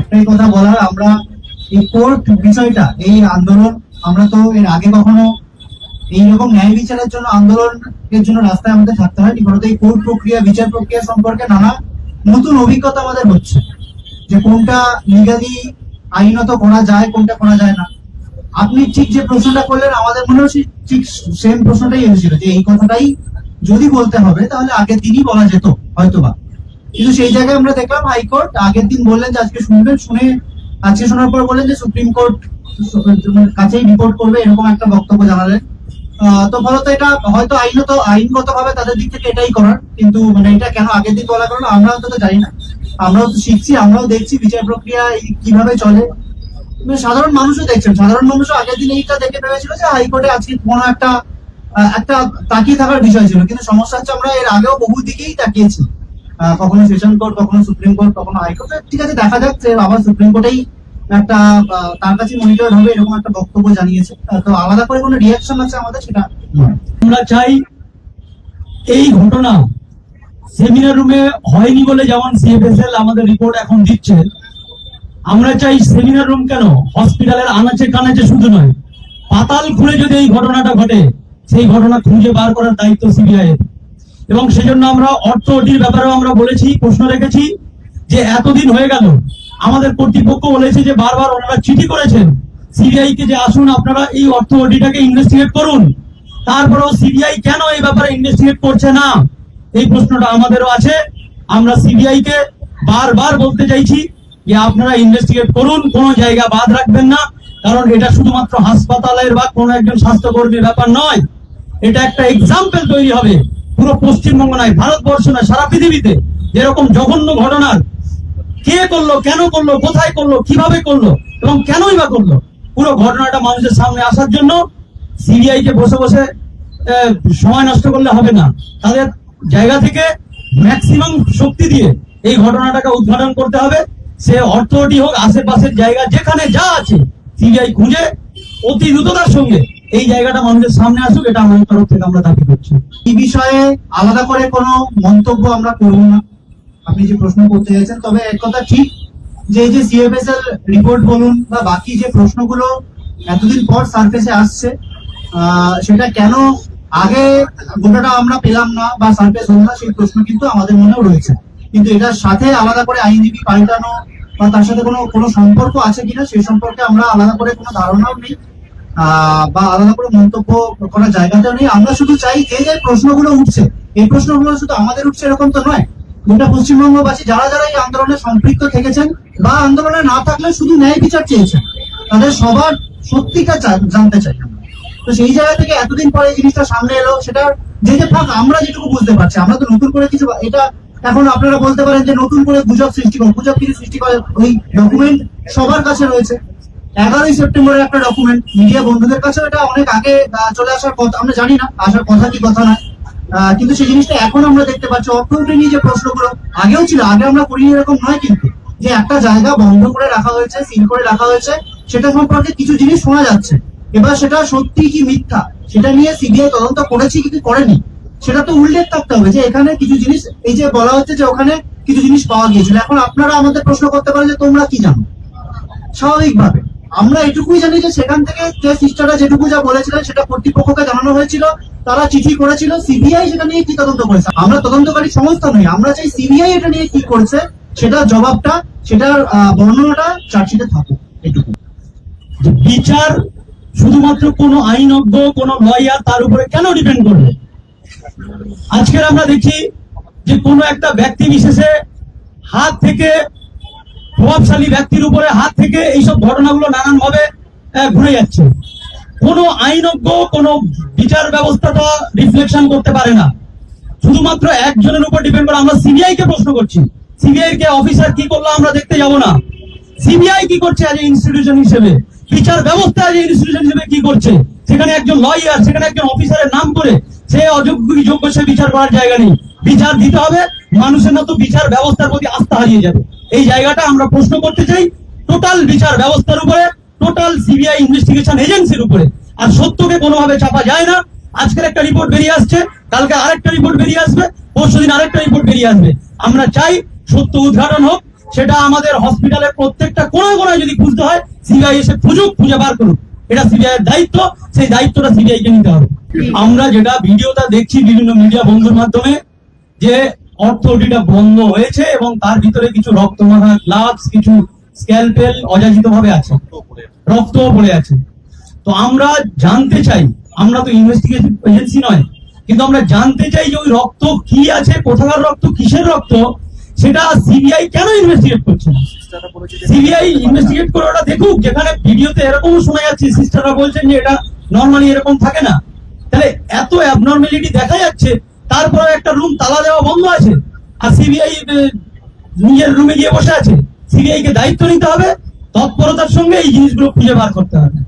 একটাই কথা বলার, আমরা এই কোর্ট বিষয়টা, এই আন্দোলন, আমরা তো এর আগে কখনো এইরকম ন্যায় বিচারের জন্য আন্দোলনের জন্য রাস্তায় আমাদের থাকতে হয় বিগত এই কোর্ট প্রক্রিয়া, বিচার প্রক্রিয়া সম্পর্কে নানা নতুন অভিজ্ঞতা আমাদের হচ্ছে, যে কোনটা লিগালি আইনত করা যায়, কোনটা করা যায় না। আপনি ঠিক যে প্রশ্নটা করলেন, আমাদের মনে হচ্ছে ঠিক সেম প্রশ্নটাই এসেছিল, যে এই কথাটাই যদি বলতে হবে, তাহলে আগের দিনই বলা যেত, হয়তোবা। কিন্তু সেই জায়গায় আমরা দেখলাম হাইকোর্ট আগের দিন বললেন যে আজকে শুনবেন, শুনে আজকে শোনার পর বললেন যে সুপ্রিম কোর্ট কাছেই রিপোর্ট করবে, এরকম একটা বক্তব্য জানালেন। তো ফলত এটা হয়তো আইনত আইনগত ভাবে তাদের দিক থেকে এটাই করার, কিন্তু মানে এটা কেন আগের দিন বলা কারণ আমরা অন্তত জানি না। আমরাও তো শিখছি, আমরাও দেখছি বিচার প্রক্রিয়া কীভাবে চলে। মানে সাধারণ মানুষও দেখছেন, সাধারণ মানুষও আগের দিন এইটা দেখে ভেবেছিল যে হাইকোর্টে আজকে কোনো একটা একটা তাকিয়ে থাকার বিষয় ছিল। কিন্তু সমস্যা হচ্ছে আমরা এর আগেও বহু দিকেই তাকিয়েছি। কখনো সেশন কোর্ট কখনো সুপ্রিম কোর্ট কখনো হাইকোর্ট ঠিক আছে দেখা যাচ্ছে আবার সুপ্রিম কোর্টেই একটা তার কাছে মনিটর হবে এরকম একটা বক্তব্য জানিয়েছে। তো আলাদা করে কোনো রিয়াকশন আছে আমাদের সেটা? আমরা চাই এই ঘটনা সেমিনার রুমে হয়নি বলে যেমন সিএফএসএল আমাদের রিপোর্ট এখন দিচ্ছে আমরা চাই সেমিনার রুম কেন? হসপিটালের আনাচে কানাচে শুধু নয় পাতাল খুলে যদি এই ঘটনাটা ঘটে সেই ঘটনা খুঁজে বার করার দায়িত্ব সিবিআই এর। এবং সেজন্য আমরা অর্থ ওটির ব্যাপারেও আমরা বলেছি, প্রশ্ন রেখেছি যে এতদিন হয়ে গেল, আমাদের কর্তৃপক্ষ বলেছে যে বারবার ওনারা চিঠি করেছেন সিবিআই কে যে আসুন আপনারা এই অর্থ ওটিটাকে ইনভেস্টিগেট করুন। তারপরেও সিবিআই কেন এই ব্যাপারে ইনভেস্টিগেট করছে না? এই প্রশ্নটা আমাদেরও আছে। আমরা সিবিআই কে বারবার বলতে চাইছি যে আপনারা ইনভেস্টিগেট করুন, কোনো জায়গা বাদ রাখবেন না, কারণ এটা শুধুমাত্র হাসপাতালের বা কোনো একজন স্বাস্থ্যকর্মীর ব্যাপার নয়। এটা একটা এক্সাম্পল তৈরি হবে। পুরো পশ্চিমবঙ্গ নয়, ভারতবর্ষ নয়, সারা পৃথিবীতে যেরকম জঘন্য ঘটনার কে করল, কেন করল, কোথায় করল, কীভাবে করল এবং কেনই বা করল, পুরো ঘটনাটা মানুষের সামনে আসার জন্য সিবিআই কে বসে বসে সময় নষ্ট করলে হবে না। তাদের জায়গা থেকে ম্যাক্সিমাম শক্তি দিয়ে এই ঘটনাটাকে উদ্ঘাটন করতে হবে। সে অর্থটি হোক, আশেপাশের জায়গা, যেখানে যা আছে সিবিআই খুঁজে অতি দ্রুততার সঙ্গে এই জায়গাটা মানুষের সামনে আসুক, এটা আমাদের তরফ থেকে আমরা দাবি করছি। এই বিষয়ে আলাদা করে কোনো মন্তব্য আমরা করব না। আপনি যে প্রশ্ন করতে চাইছেন, তবে এক কথা ঠিক যে এই যে সিএফএসএল রিপোর্ট বলুন বা বাকি যে প্রশ্নগুলো এতদিন পর সার্ফেসে আসছে সেটা কেন আগে গোটাটা আমরা পেলাম না বা সার্ফেস হলো না, সেই প্রশ্ন কিন্তু আমাদের মনেও রয়েছে। কিন্তু এটার সাথে আলাদা করে আইনজীবী পাল্টানো বা তার সাথে কোনো কোনো সম্পর্ক আছে কিনা সেই সম্পর্কে আমরা আলাদা করে কোনো ধারণাও নেই। বা আলাদা করে মন্তব্য করার জায়গাটাও নেই। আমরা শুধু চাই যে যে প্রশ্নগুলো উঠছে, এই প্রশ্নগুলো শুধু আমাদের উঠছে এরকম তো নয়। গোটা পশ্চিমবঙ্গবাসী, যারা যারা এই আন্দোলনে সম্পৃক্ত থেকেছেন বা আন্দোলনে না থাকলে শুধু ন্যায় বিচার চেয়েছেন, তাদের সবার সত্যিটা জানতে চাই তো সেই জায়গা থেকে এতদিন পরে জিনিসটা সামনে এলো, সেটা যে যে ফাঁক আমরা যেটুকু বুঝতে পারছি। আমরা তো নতুন করে কিছু এটা এখন আপনারা বলতে পারেন যে, নতুন করে গুজব সৃষ্টি করে গুজব কিছু সৃষ্টি করে ওই ডকুমেন্ট সবার কাছে রয়েছে। এগারোই সেপ্টেম্বরের একটা ডকুমেন্ট মিডিয়া বন্ধুদের কাছেও এটা অনেক আগে চলে আসার কথা আমরা জানি না, আসার কথা কি কথা নয়। কিন্তু সেই জিনিসটা এখন আমরা দেখতে পাচ্ছি অর্থ উঠে নিয়ে যে প্রশ্নগুলো আগেও ছিল, আগে আমরা করিনি এরকম নয় কিন্তু, যে একটা জায়গা বন্ধ করে রাখা হয়েছে সিল করে রাখা হয়েছে, সেটা সম্পর্কে কিছু জিনিস শোনা যাচ্ছে। এবার সেটা সত্যি কি মিথ্যা, সেটা নিয়ে সিবিআই তদন্ত করেছি কি করেনি, সেটা তো উল্লেখ থাকতে হবে যে এখানে কিছু জিনিস, এই যে বলা হচ্ছে যে ওখানে কিছু জিনিস পাওয়া গিয়েছিল। এখন আপনারা আমাদের প্রশ্ন করতে পারেন যে তোমরা কি জানো? স্বাভাবিকভাবে। আমরা এটুকুই জানি যে সেখান থেকে যে সিস্টাররা যেটুকু যা বলেছিলেন সেটা কর্তৃপক্ষকে জানানো হয়েছিল, তারা চিঠি করেছিল সিবিআই সেটা নিয়ে কি তদন্ত করেছে? আমরা তদন্তকারী সংস্থা নই, আমরা চাই সিবিআই এটা নিয়ে কি করছে, সেটার জবাবটা, সেটার বর্ণনাটা চার্জশিটে থাকুক, এটুকু। বিচার শুধুমাত্র কোনো আইনজ্ঞ, কোনো লয়ার তার উপরে কেন ডিপেন্ড করবে? আজকের আমরা দেখি যে কোনো একটা ব্যক্তি বিশেষে হাত থেকে প্রভাবশালী ব্যক্তির উপরে হাত থেকে এইসব ঘটনাগুলো নানান ভাবে ঘুরে যাচ্ছে। কোনো আইনজ্ঞ, কোনো বিচার ব্যবস্থাটা রিফ্লেকশন করতে পারে না। শুধুমাত্র একজনের উপর ডিপেন্ড করে আমরা সিবিআই কে প্রশ্ন করছি। সিবিআই কে অফিসার কি করল আমরা দেখতে যাব না। সিবিআই কি করছে আজ ইনস্টিটিউশন হিসেবে? বিচার ব্যবস্থা আজ ইনস্টিটিউশন হিসেবে কি করছে? সেখানে একজন লয়ার সেখানে একজন অফিসারের নাম করে সে অযোগ্য যোগ্য সে বিচার করার জায়গা নেই। বিচার দিতে হবে, মানুষের মতো বিচার ব্যবস্থার প্রতি আস্থা হারিয়ে যাবে। এই জায়গাটা আমরা প্রশ্ন করতে চাই টোটাল বিচার ব্যবস্থার উপরে টোটাল সিবিআই ইনভেস্টিগেশন এজেন্সির উপরে। আর সত্যকে কোনোভাবে চাপা যায় না। আজকের একটা রিপোর্ট বেরিয়ে আসছে, কালকে আরেকটা রিপোর্ট বেরিয়ে আসবে পরশু দিন আরেকটা রিপোর্ট বেরিয়ে আসবে। আমরা চাই সত্য উদ্ঘাটন হোক, সেটা আমাদের হসপিটালের প্রত্যেকটা কোনায় কোনায় যদি খুঁজতে হয় সিবিআই এসে খুঁজুক, খুঁজে বার করুক। এটা সিবিআই এর দায়িত্ব, সেই দায়িত্বটা সিবিআই কে নিতে হবে। আমরা যেটা ভিডিওটা দেখছি বিভিন্ন মিডিয়া বন্ধুর মাধ্যমে, যে অর্থটিটা বন্ধ হয়েছে এবং তার ভিতরে কিছু রক্তমাখা গ্লাভস, কিছু স্ক্যালপেল অযাচিত ভাবে আছে। রক্তও পড়ে আছে। তো আমরা জানতে চাই, আমরা তো ইনভেস্টিগেশন এজেন্সি নয়, কিন্তু আমরা জানতে চাই যে ওই রক্ত কি আছে, কোথাকার রক্ত, কিসের রক্ত, সেটা সিবিআই কেন ইনভেস্টিগেট করছে সিবিআই ইনভেস্টিগেট করে ওটা দেখুক, যেখানে ভিডিওতে এরকম শোনা যাচ্ছে সিস্টাররা বলছেন যে এটা নর্মালি এরকম থাকে না। তাহলে এত অ্যাবনর্মালিটি দেখা যাচ্ছে তারপরে একটা রুম তালা দেওয়া বন্ধ আছে। আর সিবিআই নিজের রুমে গিয়ে বসে আছে। সিবিআই কে দায়িত্ব নিতে হবে। তৎপরতার সঙ্গে এই জিনিসগুলো খুঁজে বার করতে হবে।